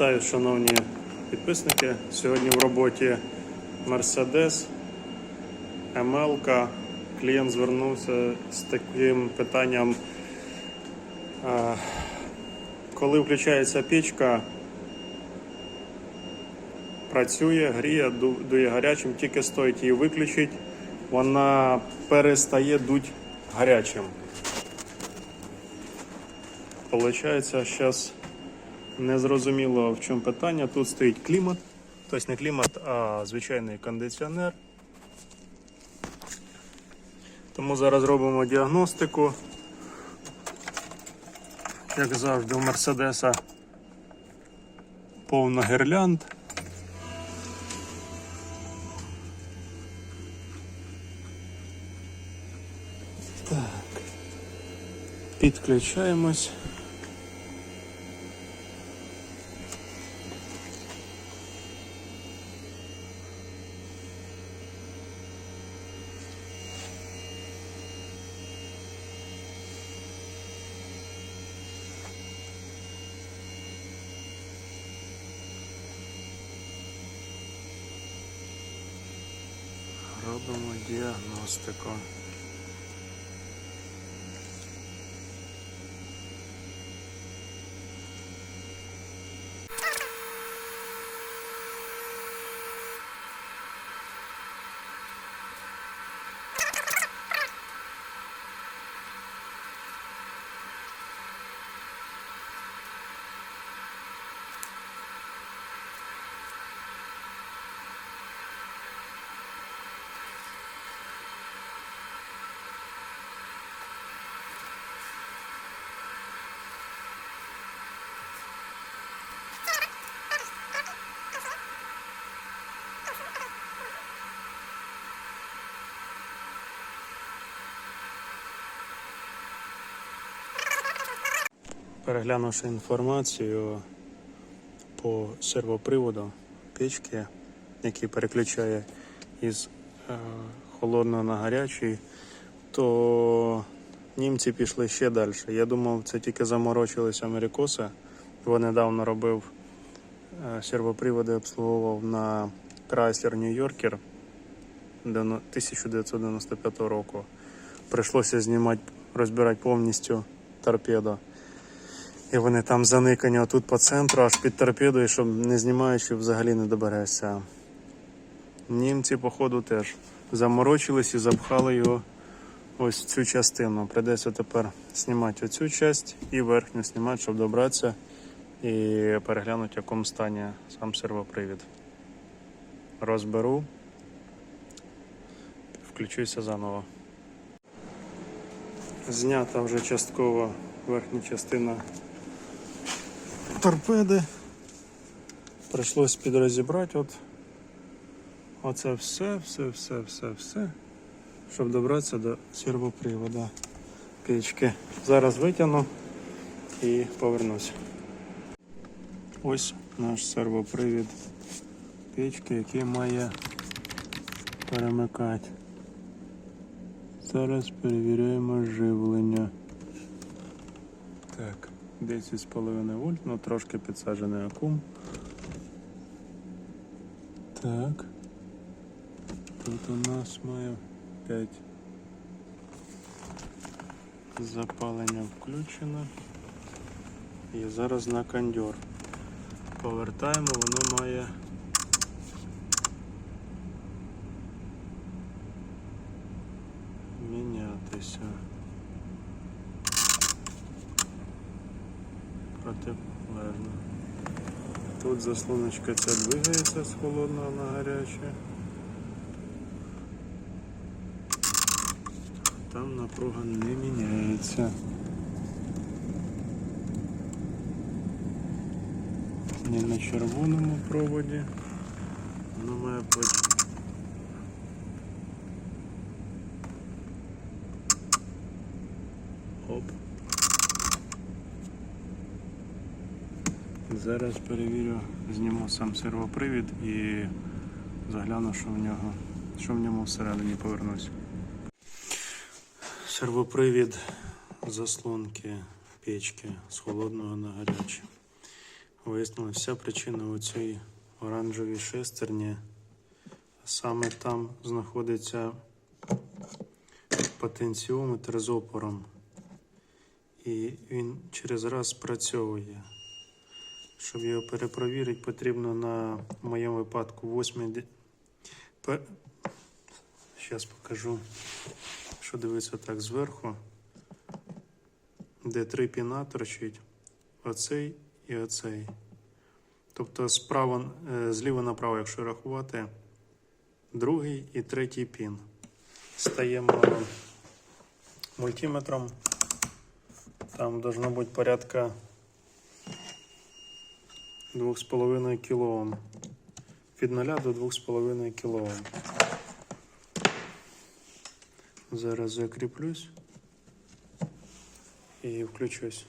Вітаю, шановні підписники. Сьогодні в роботі Mercedes ML. Клієнт звернувся з таким питанням. Коли включається пічка, працює, гріє, дує гарячим, тільки стоїть її виключити, вона перестає дуть гарячим. Получається, зараз незрозуміло в чому питання. Тут стоїть клімат, тобто не клімат, а звичайний кондиціонер. Тому зараз робимо діагностику. Як завжди, у Мерседеса повно гірлянд. Так. Підключаємось. Робимо діагностику. Переглянувши інформацію по сервоприводу печки, який переключає із е, холодного на гарячий, то німці пішли ще далі. Я думав, це тільки заморочились америкоси, бо недавно робив е, сервоприводи, обслуговував на Chrysler New Yorker 1995 року. Прийшлося знімати, розбирати повністю торпедо. І вони там заникані отут по центру, аж під торпедою, щоб не знімаючи, взагалі не доберешся. Німці, походу, теж заморочились і запхали його ось в цю частину. Придеться тепер знімати оцю часть і верхню знімати, щоб добратися і переглянути, в якому стані сам сервопривід. Розберу, включуся заново. Знята вже частково верхня частина торпеди. Прийшлось підрозібрати от оце все, все, все, все, все, щоб добратися до сервопривода печки. Зараз витягну і повернусь. Ось наш сервопривід печки, який має перемикати. Зараз перевіряємо живлення. Так, 10,5 вольт, ну трошки підсаджений акум. Так. Тут у нас має 5 запалення включено. І зараз на кондьор. Повертаємо, воно має мінятися. Протилежно. Тут заслоночка ця двигається з холодного на гаряче. Там напруга не міняється. Не на червоному проводі. Воно має бути. Зараз перевірю, зніму сам сервопривід і загляну, що в нього, що в ньому всередині повернусь. Сервопривід заслонки печки з холодного на гаряче. Вияснилася вся причина у цій оранжевій шестерні. Саме там знаходиться потенціометр з опором. І він через раз спрацьовує. Щоб його перепровірити, потрібно на моєму випадку 8. Зараз покажу, що дивиться так зверху, де три піна торчить. Оцей і оцей. Тобто справа, е, зліва направо, якщо рахувати, другий і третій пін. Стаємо мультиметром. Там должно бути порядка 2,5 кОм. Від 0 до 2,5 кОм. Зараз закріплюсь і включусь.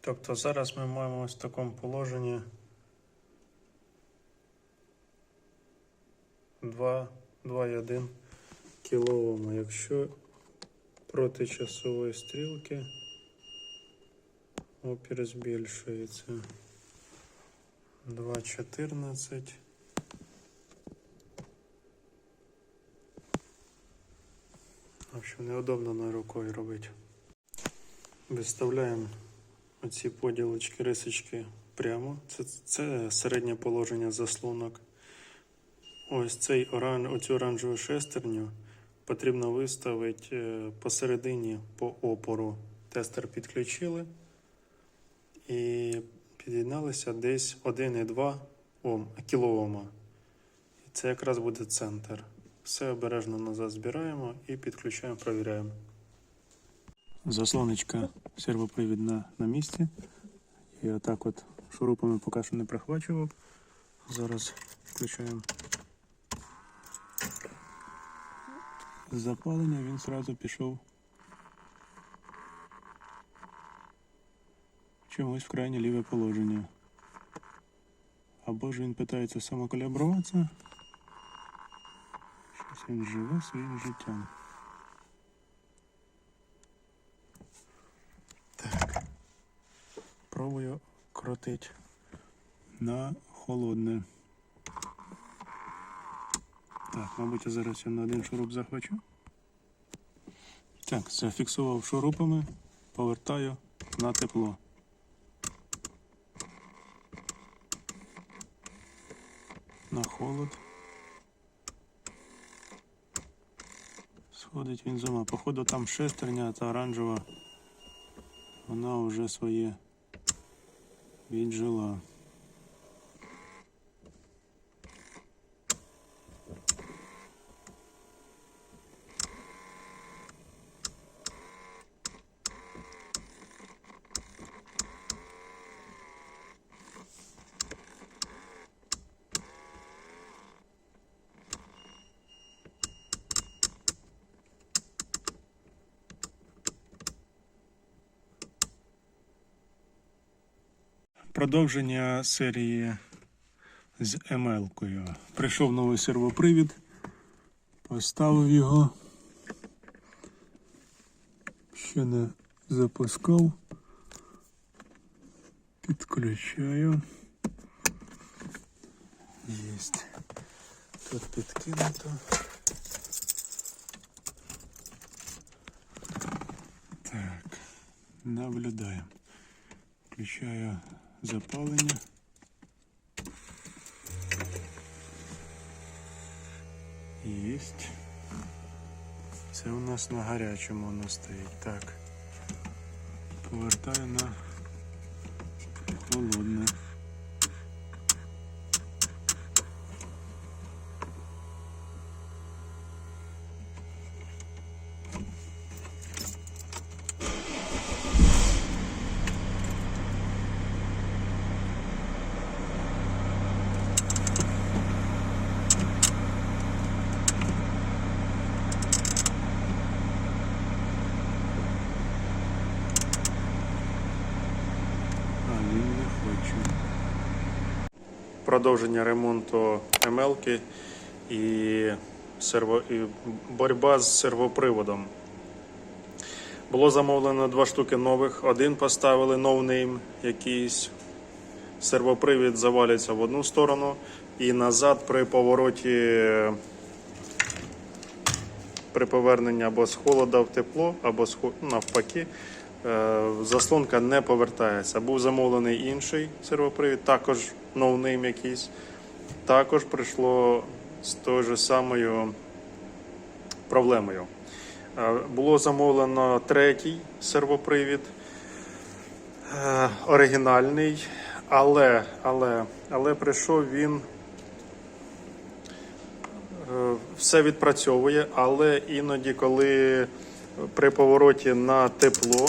Тобто зараз ми маємо ось в такому положенні 2,1 кОм. Якщо проти часової стрілки опір збільшується 2,14. В общем, неудобно на рукою робити. Виставляємо оці поділочки, рисочки прямо. Це, це середнє положення заслонок. Ось цей оран, оцю оранжеву шестерню потрібно виставити е, посередині по опору. Тестер підключили і під'єдналися десь 1,2 Ом, кілоома. І це якраз буде центр. Все обережно назад збираємо і підключаємо, провіряємо. Заслоночка сервопривідна на місці. І отак от шурупами поки що не прихвачував. Зараз включаємо запалення, він одразу пішов чомусь в крайнє ліве положення. Або ж він питається самокалібруватися. Щось він живе своїм життям. Так. Пробую крутить на холодне. Так, мабуть, я зараз я на один шуруп захвачу. Так, зафіксував шурупами, повертаю на тепло. На холод. Сходить він з ума. Походу там шестерня та оранжева. Вона вже своє віджила. Продовження серії з ML-кою. Прийшов новий сервопривід, поставив його. Ще не запускав. Підключаю. Єсть. Тут підкинуто. Так, наблюдаємо. Включаю запалення. Єсть. Це у нас на гарячому воно стоїть. Так. Повертаю на холодне. А він не хоче. Продовження ремонту МЛки і, серво... і боротьба з сервоприводом. Було замовлено два штуки нових. Один поставили ноунейм якийсь сервопривід завалюється в одну сторону, і назад при повороті, при поверненні або з холода в тепло, або з навпаки, е, заслонка не повертається. Був замовлений інший сервопривід, також ноунейм якийсь. Також прийшло з тою ж самою проблемою. Е, Було замовлено третій сервопривід, е, оригінальний, але, але, але прийшов він. е, Все відпрацьовує, але іноді, коли при повороті на тепло,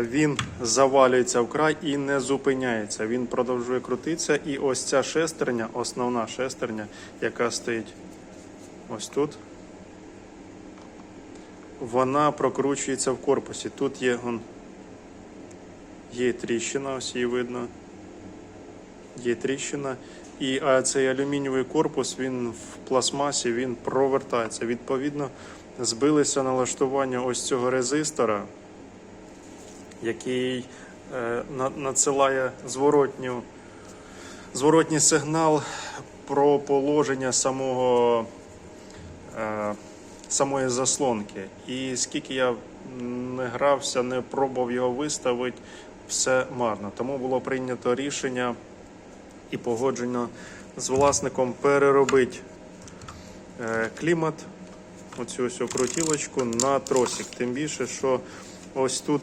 він завалюється вкрай і не зупиняється. Він продовжує крутитися. І ось ця шестерня, основна шестерня, яка стоїть ось тут, вона прокручується в корпусі. Тут є, он, є тріщина, ось її видно. Є тріщина. І а цей алюмінієвий корпус, він в пластмасі, він провертається. Відповідно, збилися налаштування ось цього резистора, який е, надсилає зворотню, зворотній сигнал про положення самого е, самої заслонки. І скільки я не грався, не пробував його виставити, все марно. Тому було прийнято рішення і погоджено з власником переробити е, клімат, оцю ось крутілочку на тросик. Тим більше, що ось тут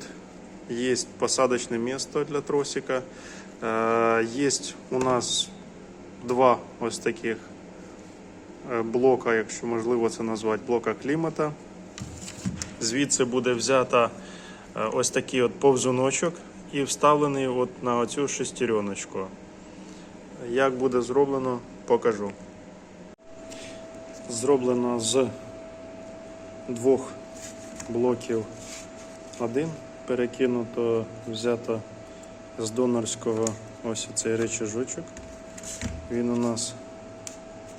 є посадочне місце для тросика. Е, Є у нас два ось таких е, блока, якщо можливо це назвати, блока клімата. Звідси буде взята е, ось такий от повзуночок і вставлений от на оцю шестереночку. Як буде зроблено, покажу. Зроблено з двох блоків один. Перекинуто, взято з донорського ось цей речажочок. Він у нас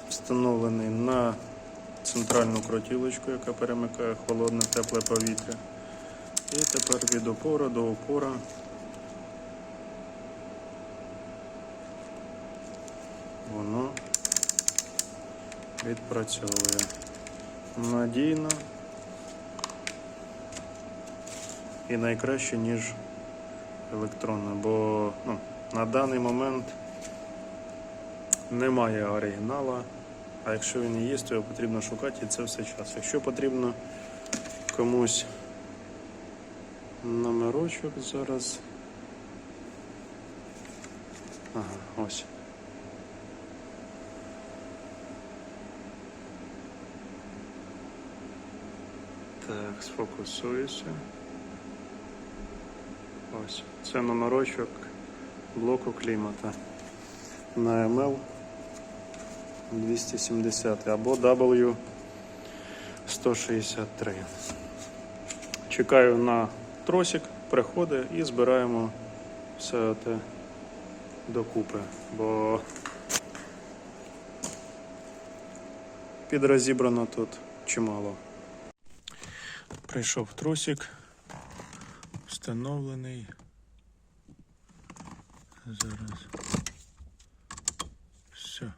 встановлений на центральну крутілочку, яка перемикає холодне тепле повітря. І тепер від опора до опора воно відпрацьовує надійно і найкраще, ніж електронна, бо ну, на даний момент немає оригінала, а якщо він є, то його потрібно шукати і це все час. Якщо потрібно комусь номерочок зараз. Ага, ось. Так, сфокусуюся. Ось. Це номерочок блоку клімата на ML 270 або W 163. Чекаю на тросик, приходить і збираємо все те докупи, бо підрозібрано тут чимало. Прийшов тросик, встановлений. Зараз. Все.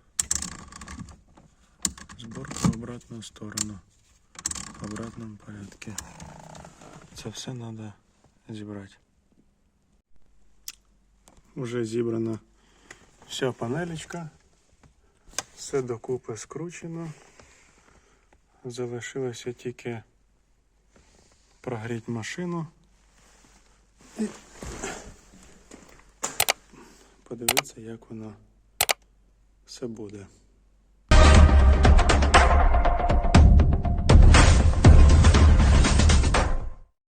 Сборка в обратную сторону. В обратном порядке. Це все треба зібрати. Уже зібрана вся панелечка. Все докупи скручено. Залишилося тільки прогріти машину. І подивитися, як воно все буде.